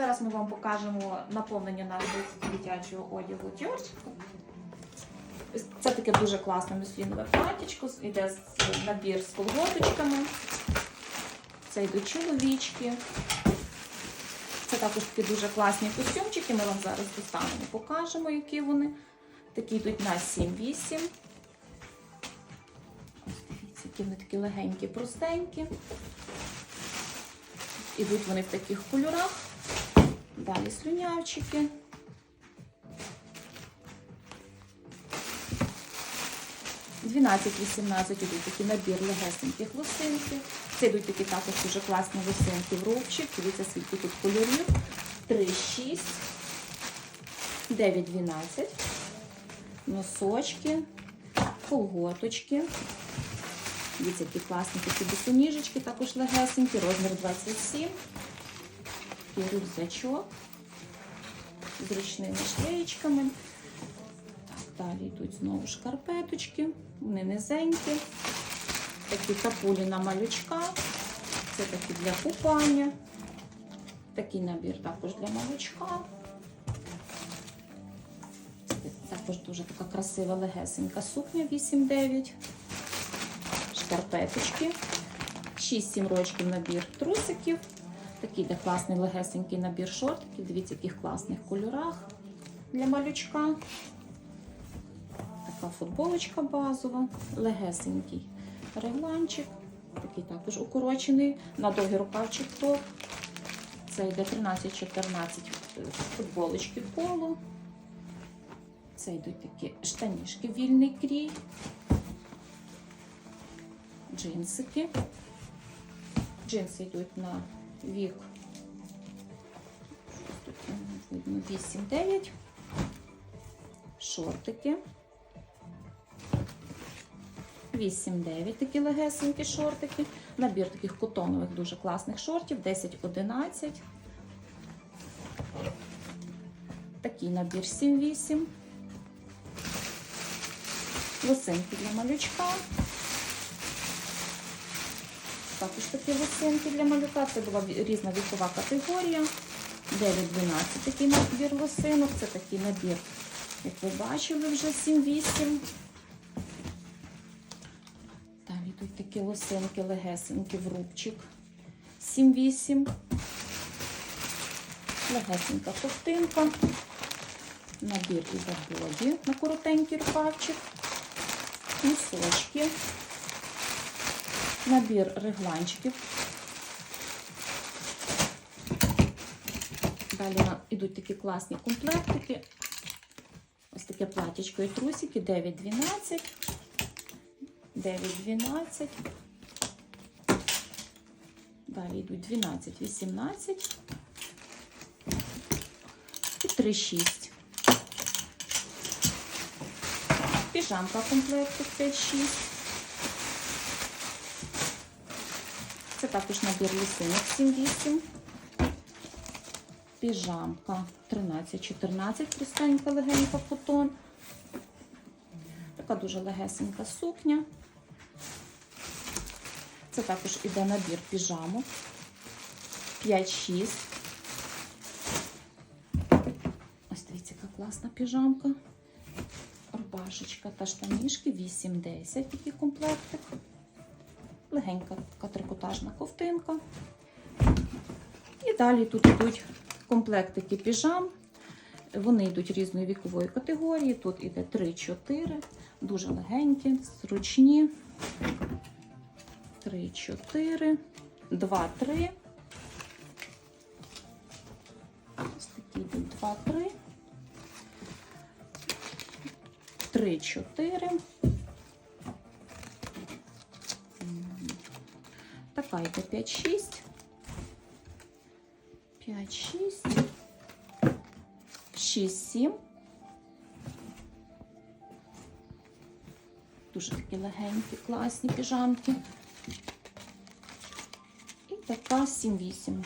Зараз ми вам покажемо наповнення нашого дитячого одягу Дьорч. Це таке дуже класне муслінове платічко, йде набір з колготочками. Це йдуть чоловічки. Це також такі дуже класні костюмчики. Ми вам зараз достанемо, покажемо, які вони. Такі йдуть на 7-8. Ось дивіться, які вони такі легенькі, простенькі. Ідуть вони в таких кольорах. Далі слюнявчики. Дванадцять-вісімнадцять ідуть такий набір легесеньких лосинків. Це йдуть такі також дуже класні лосинки в рубчик. Дивіться, скільки тут кольорів. 3, 6, 9, 12. Носочки, колготочки. Дивіться, які класні такі босоніжечки, також легесенькі, розмір 27. Такий рюкзачок з ручними шлеєчками. Далі йдуть знову шкарпеточки, вони низенькі. Такі капулі на малючка. Це такі для купання. Такий набір також для малючка. Також дуже така красива легесенька сукня 8-9. Шкарпеточки. 6-7 рочків набір трусиків. Такий де класний легесенький набір шортиків. Дивіться, в яких класних кольорах для малючка. Така футболочка базова, легесенький регланчик. Такий також укорочений на довгий рукавчик топ. Це йде 13-14 футболочки полу. Це йдуть такі штанішки, вільний крій, джинсики. Джинси йдуть на вік тут видно 8-9. Шортики. 8-9 такі легесенькі шортики. Набір таких котонових дуже класних шортів. 10-11. Такий набір 7-8. Лосинки для малючка. Також такі лосинки для малюка. Це була різна вікова категорія. 9-12 такий набір лосинок. Це такий набір, як ви бачили, вже 7-8. Далі йдуть такі лосинки легесенькі в рубчик. 7-8. Легесенька ковтинка. Набір із боді на коротенький рукавчик. Носочки. Набір регланчиків. Далі йдуть такі класні комплектики. Ось таке платічко і трусики 9-12. 9-12. Далі йдуть 12-18 і 3-6. Піжамка комплекту 5-6. Також набір лісинок 7-8. Піжамка 13-14, простенька легенька фотон. Така дуже легесенька сукня. Це також іде набір піжамок. 5-6. Ось дивіться, яка класна піжамка. Рубашечка та штанішки 8-10 такий комплектик. Легенька така трикотажна ковтинка. І далі тут йдуть комплектики піжам. Вони йдуть різної вікової категорії. Тут іде 3-4, дуже легенькі, зручні. 3-4, 2-3. Ось такі йдуть 2-3. 3-4. Така йде 5-6. 5-6. 6-7. Дуже такі легенькі, класні піжамки. І така 7-8.